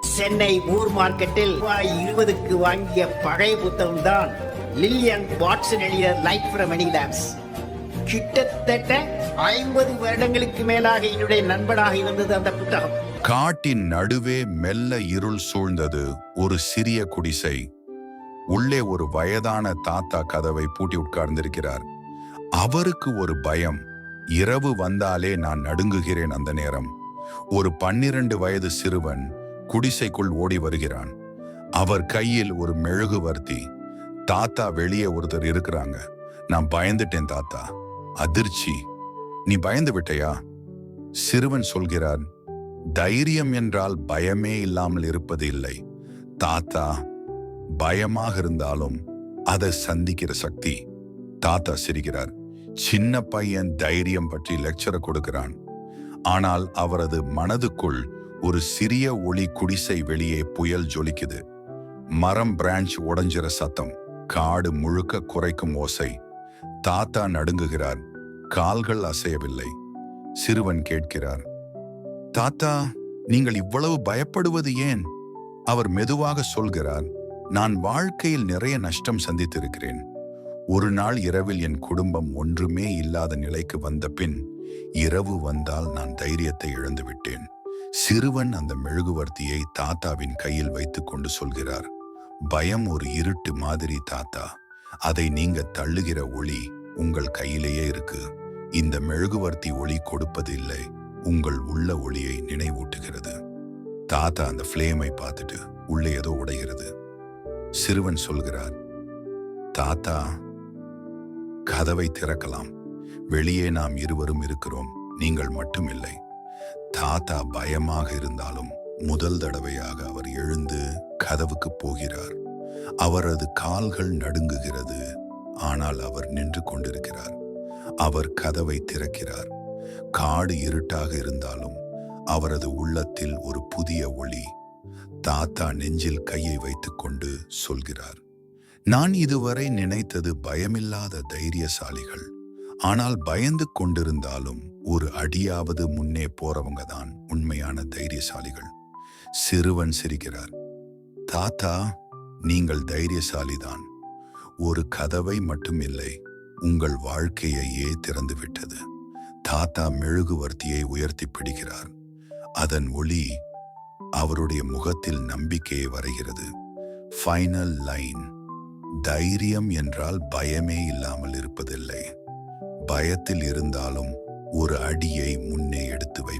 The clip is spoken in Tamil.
சென்னை ஊர் மார்க்கெட்டில் ரூபாய் இருபதுக்கு வாங்கிய பழைய புத்தகம் தான் லில்லியன் வாட்ஸன் எழுதிய லைட் ஃப்ரம் எனி லேப்ஸ் கிட்டத்தட்ட ஐம்பது வருடங்களுக்கு மேலாக என்னுடைய நண்பனாக இருந்தது அந்த புத்தகம். காட்டின் நடுவே மெல்ல இருள் சூழ்ந்தது ஒரு சிறிய குடிசை. உள்ளே ஒரு வயதான தாத்தா கதவை பூட்டி உட்கார்ந்திருக்கிறார். அவருக்கு ஒரு பயம். இரவு வந்தாலே நான் நடுங்குகிறேன் அந்த நேரம். ஒரு பன்னிரண்டு வயது சிறுவன் குடிசைக்குள் ஓடி வருகிறான். அவர் கையில் ஒரு மெழுகுவர்த்தி தாத்தா வெளியே ஒருத்தர் இருக்கிறாங்க. நான் பயந்துட்டேன் தாத்தா. அதிர்ச்சி. நீ பயந்து விட்டையா? சிறுவன் சொல்கிறார் தைரியம் என்றால் பயமே இல்லாமல் இருப்பது இல்லை. தாத்தா பயமாக இருந்தாலும் அதை சந்திக்கிற சக்தி. தாத்தா சிரிக்கிறார் சின்ன பையன் தைரியம் பற்றி லெக்சரை கொடுக்கிறான். ஆனால் அவரது மனதுக்குள் ஒரு சிறிய ஒளி குடிசை வெளியே புயல் ஜொலிக்குது. மரம் பிரான்ச் உடஞ்சிற சத்தம் காடு முழுக்க குறைக்கும் ஓசை. தாத்தா நடுங்குகிறார் கால்கள் அசையவில்லை. சிறுவன் கேட்கிறார் தாத்தா நீங்கள் இவ்வளவு பயப்படுவது ஏன்? அவர் மெதுவாக சொல்கிறார் நான் வாழ்க்கையில் நிறைய நஷ்டம் சந்தித்திருக்கிறேன். ஒரு நாள் இரவில் என் குடும்பம் ஒன்றுமே இல்லாத நிலைக்கு வந்த பின் இரவு வந்தால் நான் தைரியத்தை இழந்து விட்டேன். சிறுவன் அந்த மெழுகுவர்த்தியை தாத்தாவின் கையில் வைத்து கொண்டு சொல்கிறார் பயம் ஒரு இருட்டு மாதிரி தாத்தா அதை நீங்க தள்ளுகிற ஒளி உங்கள் கையிலேயே இருக்கு. இந்த மெழுகுவர்த்தி ஒளி கொடுப்பது இல்லை உங்கள் உள்ள ஒளியை நினைவூட்டுகிறது. தாத்தா அந்த ஃப்ளேமை பார்த்துட்டு உள்ளே ஏதோ உடைகிறது. சிறுவன் சொல்கிறார் தாத்தா கதவை திறக்கலாம். வெளியே நாம் இருவரும் இருக்கிறோம். நீங்கள் மட்டுமில்லை. தாத்தா பயமாக இருந்தாலும் முதல் தடவையாக அவர் எழுந்து கதவுக்கு போகிறார். அவரது கால்கள் நடுங்குகிறது. ஆனால் அவர் நின்று கொண்டிருக்கிறார். அவர் கதவை திறக்கிறார். காடு இருட்டாக இருந்தாலும் அவரது உள்ளத்தில் ஒரு புதிய ஒளி தாத்தா நெஞ்சில் கையை வைத்துக்கொண்டு சொல்கிறார். நான் இதுவரை நினைத்தது பயமில்லாத தைரியசாலிகள். ஆனால் பயந்து கொண்டிருந்தாலும் ஒரு அடியாவது முன்னே போறவங்க தான் உண்மையான தைரியசாலிகள். சிறுவன் சிரிக்கிறார். தாத்தா நீங்கள் தைரியசாலிதான். ஒரு கதவை மட்டும் இல்லை உங்கள் வாழ்க்கையையே திறந்துவிட்டது. தாத்தா மெழுகுவர்த்தியை உயர்த்தி பிடிக்கிறார். அதன் ஒளி அவருடைய முகத்தில் நம்பிக்கையை வரைகிறது. ஃபைனல் லைன் தைரியம் என்றால் பயமே இல்லாமல் இருப்பதில்லை. பயத்தில் இருந்தாலும் ஒரு அடியை முன்னே எடுத்து வை